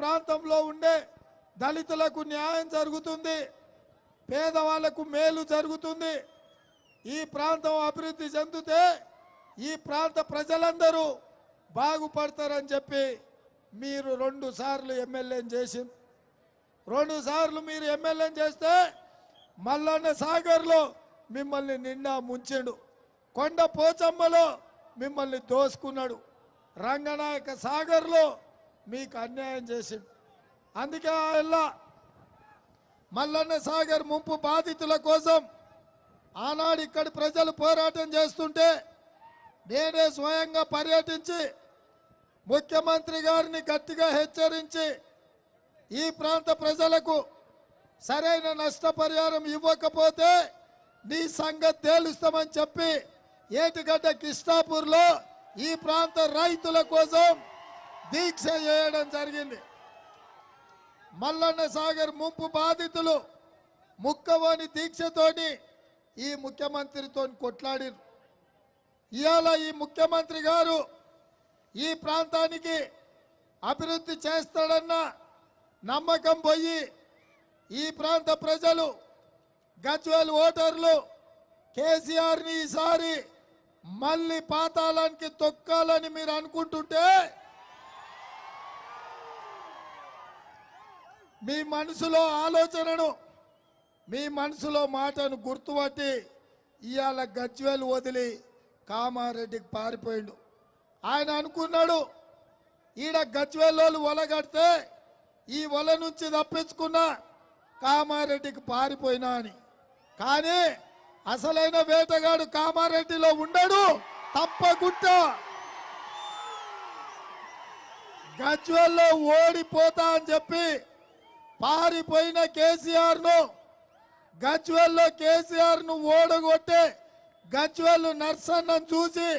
ప్రాంతంలో ఉండే దళితులకు న్యాయం జరుగుతుంది పేదవాళ్ళకు మేలు జరుగుతుంది. ఈ ప్రాంతం అభివృద్ధి చెందితే ఈ ప్రాంత ప్రజలందరూ బాగుపడతారని చెప్పి మీరు రెండు సార్లు ఎమ్మెల్యేని చేసి రెండు సార్లు మీరు ఎమ్మెల్యేని చేస్తే మల్లన్న సాగర్లో మిమ్మల్ని నిండా ముంచాడు. కొండ పోచమ్మలో మిమ్మల్ని దోసుకున్నాడు. రంగనాయక సాగర్లో మీకు అన్యాయం చేసి. అందుకే ఆయన మల్లన్న సాగర్ ముంపు బాధితుల కోసం ఆనాడు ఇక్కడి ప్రజలు పోరాటం చేస్తుంటే నేనే స్వయంగా పర్యటించి ముఖ్యమంత్రి గారిని గట్టిగా హెచ్చరించి ఈ ప్రాంత ప్రజలకు సరైన నష్టపరిహారం ఇవ్వకపోతే నీ సంగతి తేలుస్తామని చెప్పి ఏటిగడ్డ కిష్టాపూర్లో ఈ ప్రాంత రైతుల కోసం దీక్ష చేయడం జరిగింది. మల్లన్న సాగర్ ముంపు బాధితులు ముక్కవోని దీక్షతోని ఈ ముఖ్యమంత్రితో కొట్లాడిరు. ఇవాళ ఈ ముఖ్యమంత్రి గారు ఈ ప్రాంతానికి అభివృద్ధి చేస్తాడన్న నమ్మకం పోయి ఈ ప్రాంత ప్రజలు గజ్వేల్ ఓటర్లు కేసీఆర్ని ఈసారి మళ్ళీ పాతాళానికి తొక్కాలని మీరు అనుకుంటుంటే మీ మనసులో ఆలోచనను మీ మనసులో మాటను గుర్తుపట్టి ఇవాళ గజ్వేలు వదిలి కామారెడ్డికి పారిపోయిండు. ఆయన అనుకున్నాడు ఈడ గజ్వేలోళ్ళు వలగడితే ఈ వల నుంచి తప్పించుకున్న కామారెడ్డికి పారిపోయినా అని. కానీ అసలైన వేటగాడు కామారెడ్డిలో ఉండడు తప్పకుండా. గజ్వేల్లో ఓడిపోతా అని చెప్పి పారిపోయిన కేసీఆర్ను గజ్వెల్లో కేసీఆర్ను ఓడగొట్టే గజ్వెల్ నర్సన్నను చూసి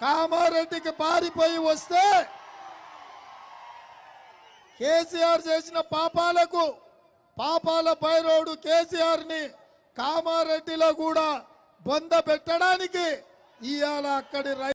కామారెడ్డికి పారిపోయి వస్తే కేసీఆర్ చేసిన పాపాలకు పాపాల భైరవుడు కేసీఆర్ని కామారెడ్డిలో కూడా బొంద పెట్టడానికి ఇవాళ అక్కడి రై